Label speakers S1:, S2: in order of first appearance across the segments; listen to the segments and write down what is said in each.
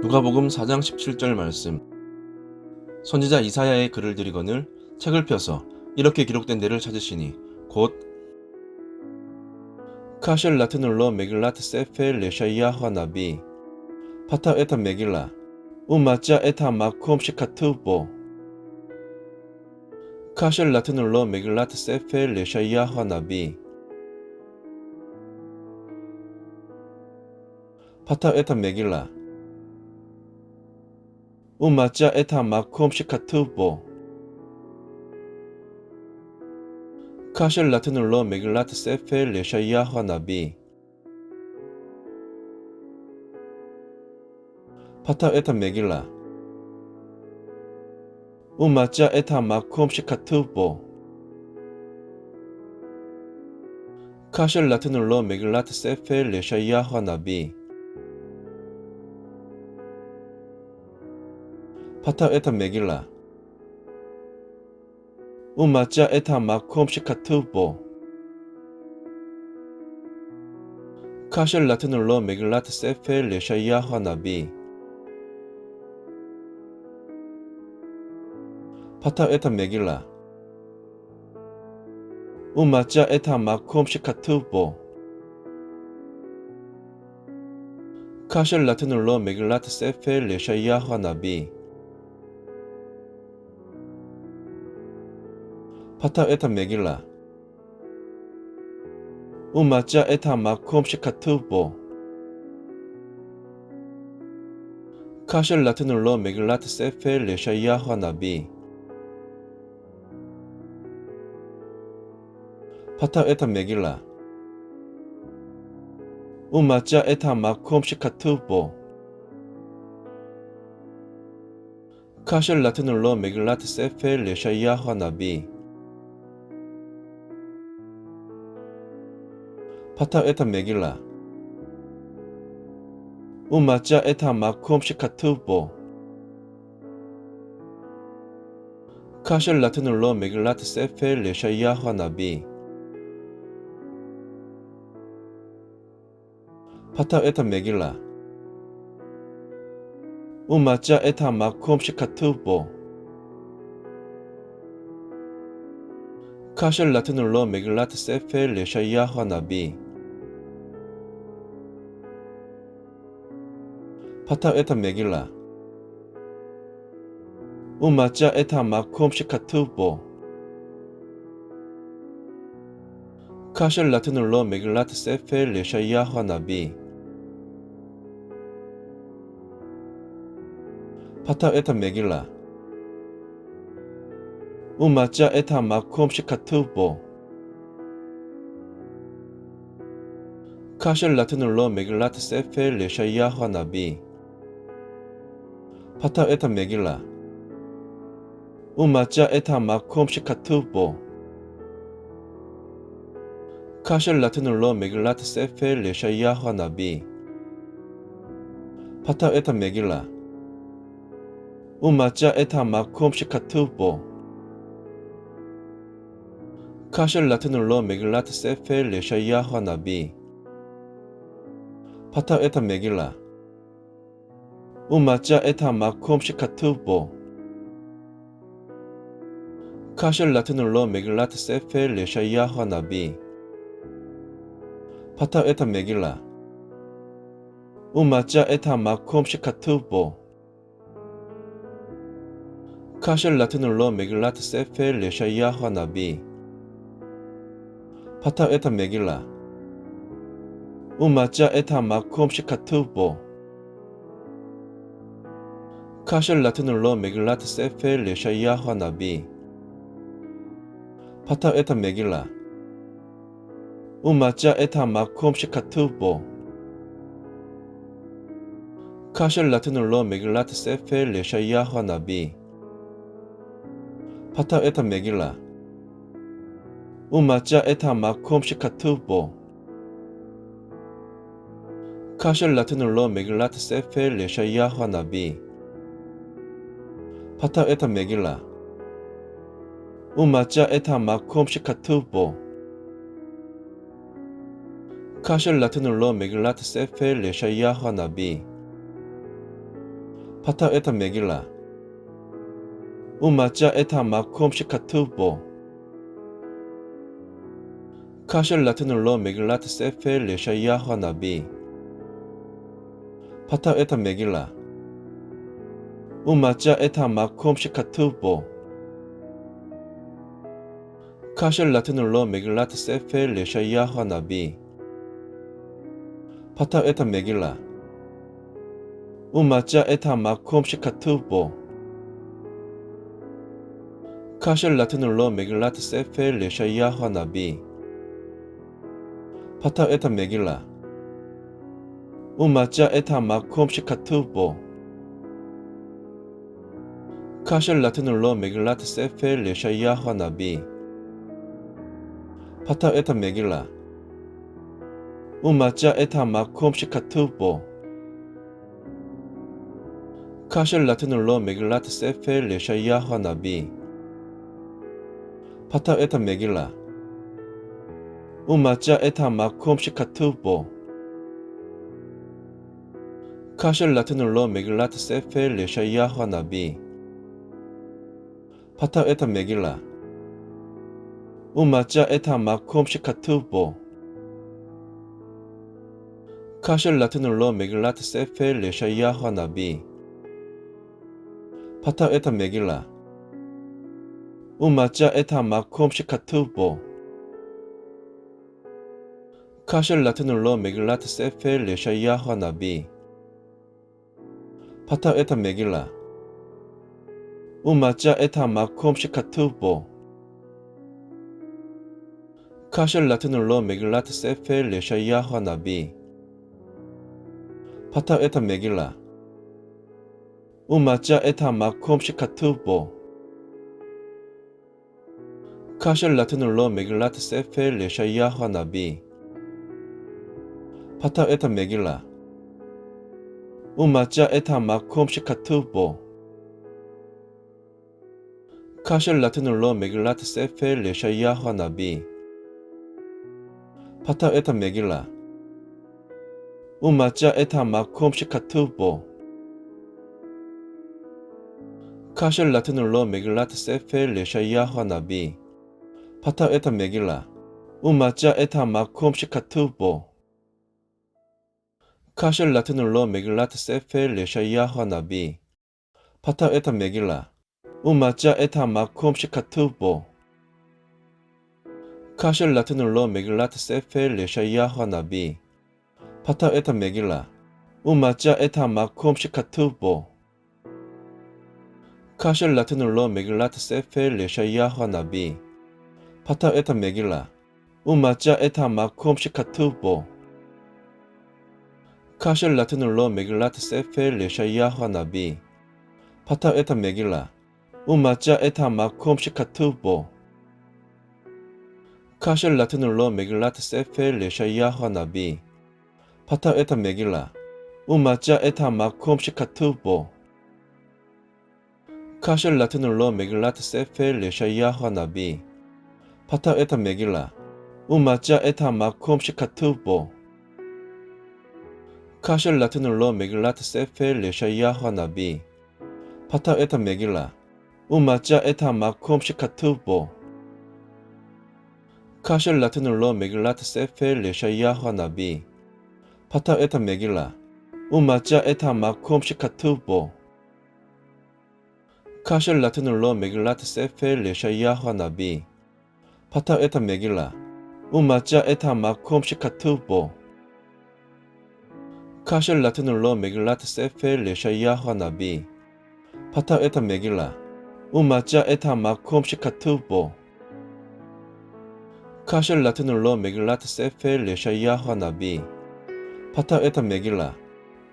S1: 누가복음 4장 17절 말씀. 선지자 이사야의 글을 들이거늘 책을 펴서 이렇게 기록된 데를 찾으시니 곧 카실 라트눌러 메길라트 세펠 레샤이아 화나비 파타 에타 메길라 우마짜 에타 마콤 시카투보. 카실 라트눌러 메길라트 세펠 레샤이아 화나비 파타 에타 메길라 우마짜 에타 마콤 시카투보 카실 라트눌러 메길라트 세펠 레샤이아 화나비 파타 에타 메길라 우마짜 에타 마콤 시카투보 카실 라트눌러 메길라트 세펠 레샤이아 화나비 파타 에타 메길라. 우마짜 에타 마콤 시카투보. 카실 라트눌러 메길라트 세펠 레샤이아 화나비. 파타 에타 메길라. 우마짜 에타 마콤 시카투보. 카실 라트눌러 메길라트 세펠 레샤이아 화나비 파타 에타 메길라. 우마짜 에타 마콤 시카투보. 카실 라트눌러 메길라트 세펠 레샤이아 화나비. 파타 에타 메길라. 우마짜 에타 마콤 시카투보. 카실 라트눌러 메길라트 세펠 레샤이아 화나비 파타 에타 메길라. 우마짜 에타 마콤 시카투보 카실 라트눌러 메길라트 세펠 레샤이아 화나비. 파타 에타 메길라. 우마짜 에타 마콤 시카투보 카실 라트눌러 메길라트 세펠 레샤이아 화나비 파타 에타 메길라. 우마짜 에타 마콤 시카투보. 카실 라트눌러 메길라트 세펠 레샤이아 화나비. 파타 에타 메길라. 우마짜 에타 마콤 시카투보. 카실 라트눌러 메길라트 세펠 레샤이아 화나비 파타 에타 메길라. 우마짜 에타 마콤 시카투보. 카실 라트눌러 메길라트 세펠 레샤이아 화나비. 파타 에타 메길라. 우마짜 에타 마콤 시카투보. 카실 라트눌러 메길라트 세펠 레샤이아 화나비. 파타 에타 메길라 우마짜 에타 마콤 시카투보. 카실 라트눌러 메길라트 세펠 레샤이아 화나비. 파타 에타 메길라. 우마짜 에타 마콤 시카투보. 카실 라트눌러 메길라트 세펠 레샤이아 화나비. 파타 에타 메길라. 우마짜 에타 마콤 시카투보 카실 라트눌러 메길라트 세펠 레샤이아 화나비. 파타 에타 메길라. 우마짜 에타 마콤 시카투보. 카실 라트눌러 메길라트 세펠 레샤이아 화나비. 파타 에타 메길라. 우마짜 에타 마콤 시카투보. 카실 라트눌러 메길라트 세펠 레샤이아 화나비 파타 에타 메길라. 우마짜 에타 마콤 시카투보. 카실 라트눌러 메길라트 세펠 레샤이아 화나비. 파타 에타 메길라. 우마짜 에타 마콤 시카투보. 카셜 라트눌로 메길라트 세페 레샤이아화 나비. 파타 에타 메길라 우마짜 에타 마콤 시카투보. 카셜 라트눌로 메길라트 세페 레샤이아 화 나비. 파타 에타 메길라. 우마짜 에타 마콤 시카투보. 카셜 라트눌로 메길라트 세페 레샤이아 화 나비. 파타 에타 메길라. 우마짜 에타 마콤 시카투보 카셜 라트눌로 메길라트 세페 레샤이아 화 나비 파타 에타 메길라 우마짜 에타 마콤 시카투보 카셜 라트눌로 메길라트 세페 레샤이아 화 나비 파타 에타 메길라 우마짜 에타 마콤 시카투보 카셜 라트눌로 메길라트 세페 레샤이아 화 나비 파타 에타 메길라. 우마짜 에타 마콤 시카투보. 카셜 라트눌로 메길라트 세페 레샤이아화 나비. 파타 에타 메길라. 우마짜 에타 마콤 시카투보. 카셜 라트눌로 메길라트 세페 레샤이아화 나비. 파타 에타 메길라 우마짜 에타 마콤 시카투보. 카셜 라트눌로 메길라트 세페 레샤이아화 나비. 파타 에타 메길라. 우마짜 에타 마콤 시카투보. 카셜 라트눌로 메길라트 세페 레샤이아화 나비. 파타 에타 메길라. 우마짜 에타 마콤 시카투보 카셜 라트눌로 메길라트 세페 레샤이아 화 나비. 파타 에타 메길라. 우마짜 에타 마콤 시카투보. 카셜 라트눌로 메길라트 세페 레샤이아 화 나비. 파타 에타 메길라. 우마짜 에타 마콤 시카투보. 카셜 라트눌로 메길라트 세페 레샤이아 화 나비. 파타 에타 메길라 우마짜 에타 마콤 시카투보. 카셜 라트눌로 메길라트 세페 레샤이아화 나비. 파타 에타 메길라. 우마짜 에타 마콤 시카투보. 카셜 라트눌로 메길라트 세페 레샤이아화 나비. 파타 에타 메길라. 우마짜 에타 마콤 시카투보. 카셜 라트눌로 메길라트 세페 레샤이아화 나비. 파타 에타 메길라 우마짜 에타 마콤 시카투보. 카셜 라트눌로 메길라트 세페 레샤이아화 나비. 파타 에타 메길라. 우마짜 에타 마콤 시카투보. 카셜 라트눌로 메길라트 세페 레샤이아화 나비. 파타 에타 메길라. 우마짜 에타 마콤 시카투보. 카셜 라트눌로 메길라트 세페 레샤이아화 나비. 파타 에타 메길라 우마짜 에타 마콤 시카투보. 카셜 라트눌로 메길라트 세페 레샤이아 화 나비. 파타 에타 메길라. 우마짜 에타 마콤 시카투보. 카셜 라트눌로 메길라트 세페 레샤이아 화 나비. 파타 에타 메길라. 우마짜 에타 마콤 시카투보. 카셜 라트눌로 메길라트 세페 레샤이아 화 나비. 파타 에타 메길라 우마짜 에타 마콤 시카투보 카셜 라트눌로 메길라트 세페 레샤이아화 나비. 파타 에타 메길라.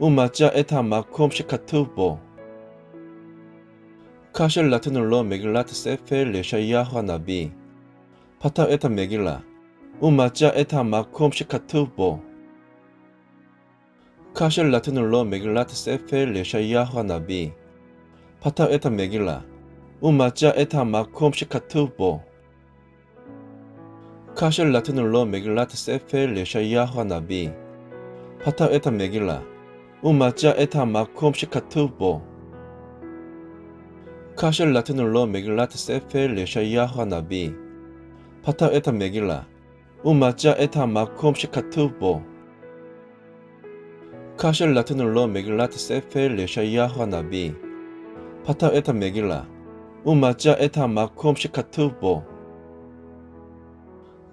S1: 우마짜 에타 마콤 시카투보 카셜 라트눌로 메길라트 세페 레샤이아화 나비. 파타 에타 메길라. 우마짜 에타 마콤 시카투보 카셜 라트눌로 메길라트 세페 레샤이아화 나비. 파타 에타 메길라 우마짜 에타 마콤 시카투보. 카셜 라트눌로 메길라트 세페 레샤이아화 나비. 파타 에타 메길라. 우마짜 에타 마콤 시카투보. 카셸 라트눌러 메길라트 세페 레샤이아화 나비. 파타 에타 메길라. 우마짜 에타 마콤 시카투보. 카셸 라트눌러 메길라트 세페 레샤이아화 나비. 파타 에타 메길라 우마짜 에타 마콤 시카투보.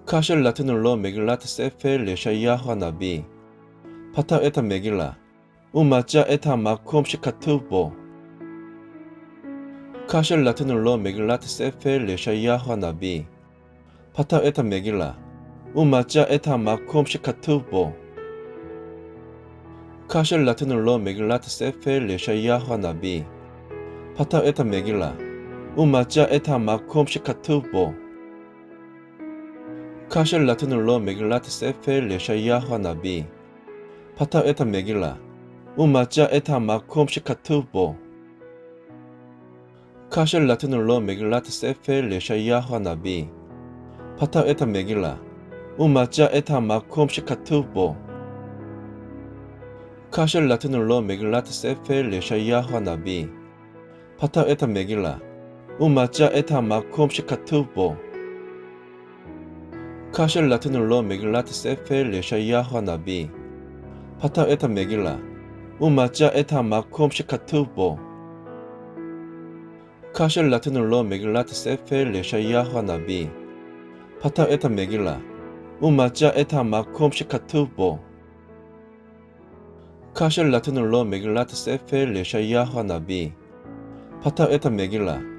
S1: 카셸 라트눌러 메길라트 세페 레샤이아 화 나비. 파타 에타 메길라. 우마짜 에타 마콤 시카투보. 카셸 라트눌러 메길라트 세페 레샤이아 화 나비. 파타 에타 메길라. 우마짜 에타 마콤 시카투보. 카셸 라트눌러 메길라트 세페 레샤이아 화 나비. 파타 에타 메길라 우마짜 에타 마콤 시카투보. 카셸 라트눌러 메길라트 세페 레샤이아 화 나비. 파타 에타 메길라. 우마짜 에타 마콤 시카투보. 카셸 라트눌러 메길라트 세페 레샤이아 화 나비. 파타 에타 메길라. 우마짜 에타 마콤 시카투보. 카셸 라트눌러 메길라트 세페 레샤이아 화 나비. 파타 에타 메길라 우마짜 에타 마콤 시카투보. 카셸 라트눌러 메길라트 세페 레샤이아화 나비. 파타 에타 메길라. 우마짜 에타 마콤 시카투보. 카셸 라트눌러 메길라트 세페 레샤이아화 나비. 파타 에타 메길라. 우마짜 에타 마콤 시카투보. 카셸 라트눌러 메길라트 세페 레샤이아화 나비. 파타 에타 메길라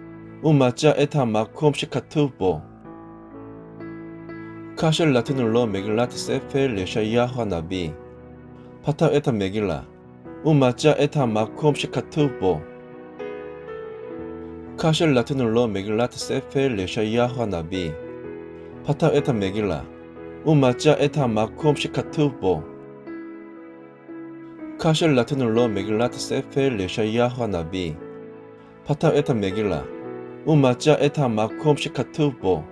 S1: 우마짜 에타 마콤 시카투보 카셸 라트눌러 메길라트 세페 레샤이아 화 나비. 파타 에타 메길라. 우마짜 에타 마콤 시카투보 카셸 라트눌러 메길라트 세페 레샤이아 화 나비. 파타 에타 메길라. 우마짜 에타 마콤 시카투보 카셸 라트눌러 메길라트 세페 레샤이아 화 나비. 파타 에타 메길라 우마짜 에타 마콤 시카투보.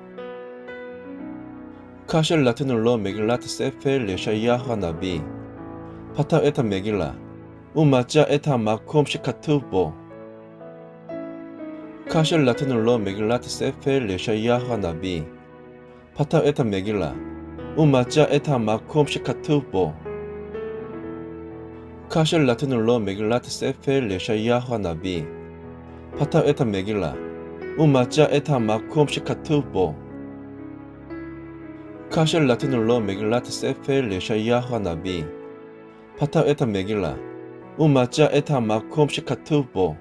S1: 카셸 라트눌러 메길라트 세페 레샤이아화 나비. 파타 에타 메길라. 우마짜 에타 마콤 시카투보. 카셸 라트눌러 메길라트 세페 레샤이아화 나비. 파타 에타 메길라. 우마짜 에타 마콤 시카투보. 카셸 라트눌러 메길라트 세페 레샤이아화 나비. 파타 에타 메길라 우마짜 에타 마콤 시카투보 카셸 라트눌러 메길라트 세페 레샤이아 화 나비. 파타 에타 메길라. 우마짜 에타 마콤 시카투보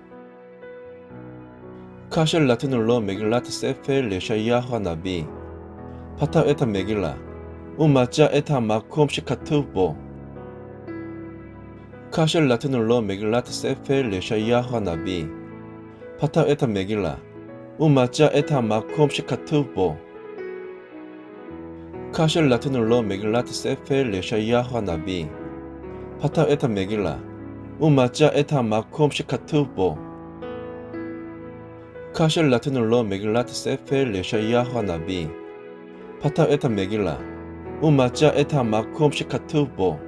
S1: 카셸 라트눌러 메길라트 세페 레샤이아 화 나비. 파타 에타 메길라. 우마짜 에타 마콤 시카투보 카셸 라트눌러 메길라트 세페 레샤이아 화 나비. 파타 에타 메길라 우마짜 에타 마콤 시카투보. 카셸 라트눌러 메길라트 세페 레샤이아 화 나비. 파타 에타 메길라. 우마짜 에타 마콤 시카투보. 카셸 라트눌러 메길라트 세페 레샤이아 화 나비. 파타 에타 메길라. 우마짜 에타 마콤 시카투보.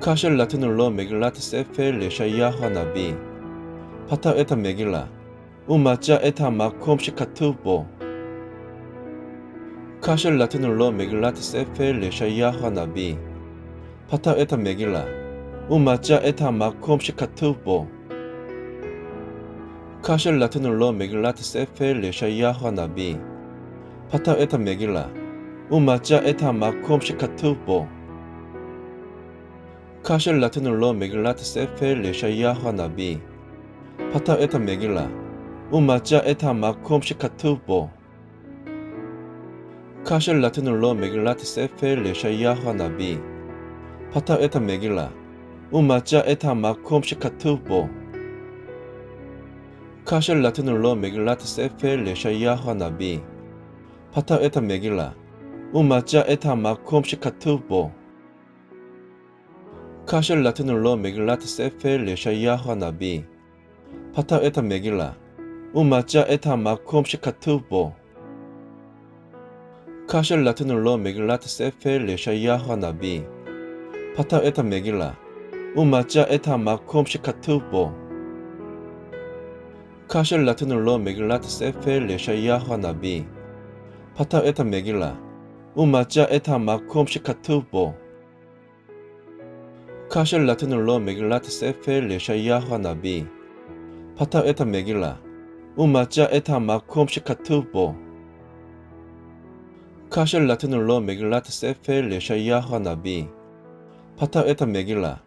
S1: 카셸 라트눌러 메길라트 세페 레샤이아 화 나비. 파타 에타 메길라 우마짜 에타 마콤 시카투보. 카셸 라트눌러 메길라트 세페 레샤이아화 나비. 파타 에타 메길라. 우마짜 에타 마콤 시카투보. 카셸 라트눌러 메길라트 세페 레샤이아화 나비. 파타 에타 메길라. 우마짜 에타 마콤 시카투보. 카셸 라트눌러 메길라트 세페 레샤이아화 나비. 파타 에타 메길라 우마짜 에타 마콤 시카투보. 카셸 라트눌러 메길라트 세페 레샤이아화 나비. 파타 에타 메길라. 우마짜 에타 마콤 시카투보. 카셸 라트눌러 메길라트 세페 레샤이아화 나비. 파타 에타 메길라. 우마짜 에타 마콤 시카투보. 카셸 라트눌러 메길라트 세페 레샤이아화 나비. 파타 에타 메길라 우마짜 에타 마콤 시카투보. 카셸 라트눌러 메길라트 세페 레샤이아화 나비. 파타 에타 메길라. 우마짜 에타 마콤 시카투보. 카셸 라트눌러 메길라트 세페 레샤이아화 나비. 파타 에타 메길라. 우마짜 에타 마콤 시카투보. 카셸 라트눌러 메길라트 세페 레샤이아화 나비. 파타 에타 메길라 우마짜 에타 마콤 시카투보. 카셸 라트눌러 메길라트 세페 레샤이아화 나비. 파타 에타 메길라.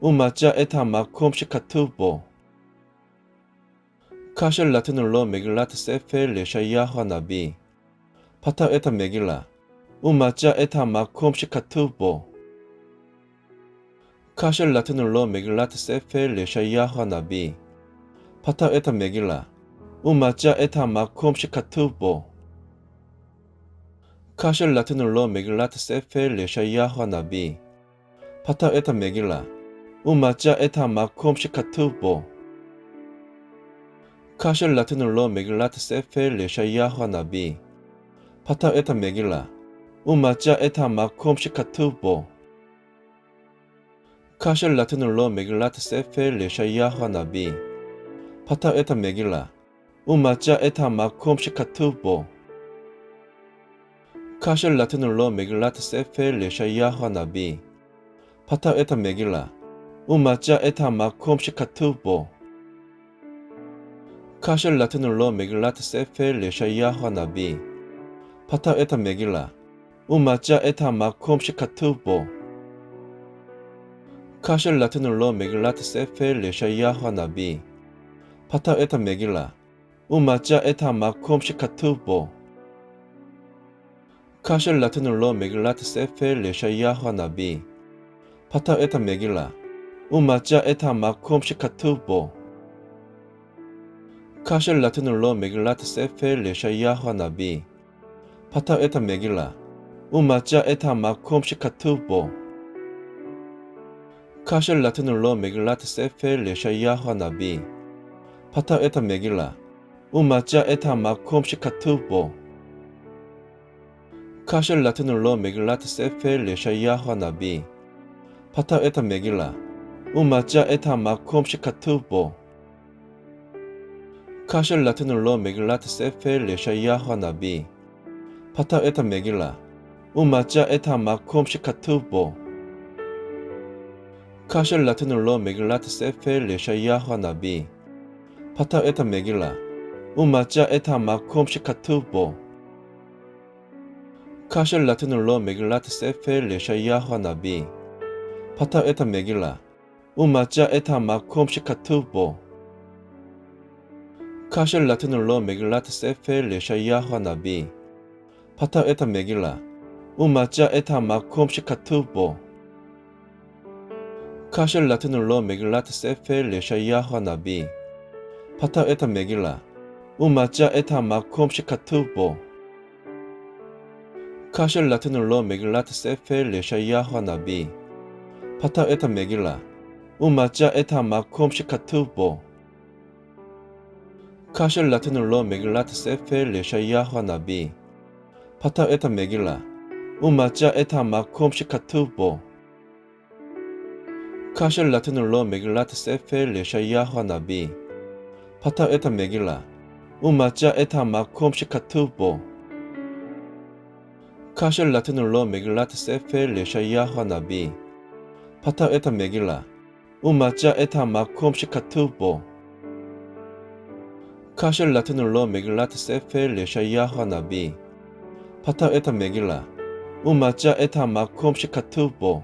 S1: 우마짜 에타 마콤 시카투보. 카셸 라트눌러 메길라트 세페 레샤이아화 나비. 파타 에타 메길라. 우마짜 에타 마콤 시카투보. 카셸 라트눌러 메길라트 세페 레샤이아화 나비. 파타 에타 메길라 우마짜 에타 마콤 시카투보. 카셸 라트눌러 메길라트 세페 레샤이아 화 나비. 파타 에타 메길라. 우마짜 에타 마콤 시카투보. 카셸 라트눌러 메길라트 세페 레샤이아 화 나비. 파타 에타 메길라. 우마짜 에타 마콤 시카투보. 카셸 라트눌러 메길라트 세페 레샤이아 화 나비. 파타 에타 메길라 우마짜 에타 마콤 시카투보 카셸 라트눌러 메길라트 세페 레샤이아화 나비. 파타 에타 메길라. 우마짜 에타 마콤 시카투보 카셸 라트눌러 메길라트 세페 레샤이아화 나비. 파타 에타 메길라. 우마짜 에타 마콤 시카투보 카셸 라트눌러 메길라트 세페 레샤이아화 나비. 파타 에타 메길라 우마짜 에타 마콤 시카투보. 카셸 라트눌러 메길라트 세페 레샤이아화 나비. 파타 에타 메길라. 우마짜 에타 마콤 시카투보. 카셸 라트눌러 메길라트 세페 레샤이아화 나비. 파타 에타 메길라. 우마짜 에타 마콤 시카투보. 카셸 라트눌러 메길라트 세페 레샤이아화 나비. 파타 에타 메길라 우마짜 에타 마콤 시카투보. 카셸 라트눌러 메길라트 세페 레샤이아 화 나비. 파타 에타 메길라. 우마짜 에타 마콤 시카투보. 카셸 라트눌러 메길라트 세페 레샤이아 화 나비. 파타 에타 메길라. 우마짜 에타 마콤 시카투보. 카셸 라트눌러 메길라트 세페 레샤이아 화 나비. 파타 에타 메길라 우마짜 에타 마콤 시카투보. 카셸 라트눌러 메길라트 세페 레샤이아화 나비. 파타 에타 메길라. 우마짜 에타 마콤 시카투보. 카셸 라트눌러 메길라트 세페 레샤이아화 나비. 파타 에타 메길라. 우마짜 에타 마콤 시카투보. 카셸 라트눌러 메길라트 세페 레샤이아화 나비. 파타 에타 메길라 우마짜 에타 마콤 시카투보. 카셸 라트눌러 메길라트 세페 레샤이아 화 나비. 파타 에타 메길라. 우마짜 에타 마콤 시카투보. 카셸 라트눌러 메길라트 세페 레샤이아 화 나비. 파타 에타 메길라. 우마짜 에타 마콤 시카투보. 카셸 라트눌러 메길라트 세페 레샤이아 화 나비. 파타 에타 메길라 우마짜 에타 마콤 시카투보. 카셸 라트눌러 메길라트 세페 레샤이아 화 나비. 파타 에타 메길라. 우마짜 에타 마콤 시카투보. 카셸 라트눌러 메길라트 세페 레샤이아 화 나비. 파타 에타 메길라. 우마짜 에타 마콤 시카투보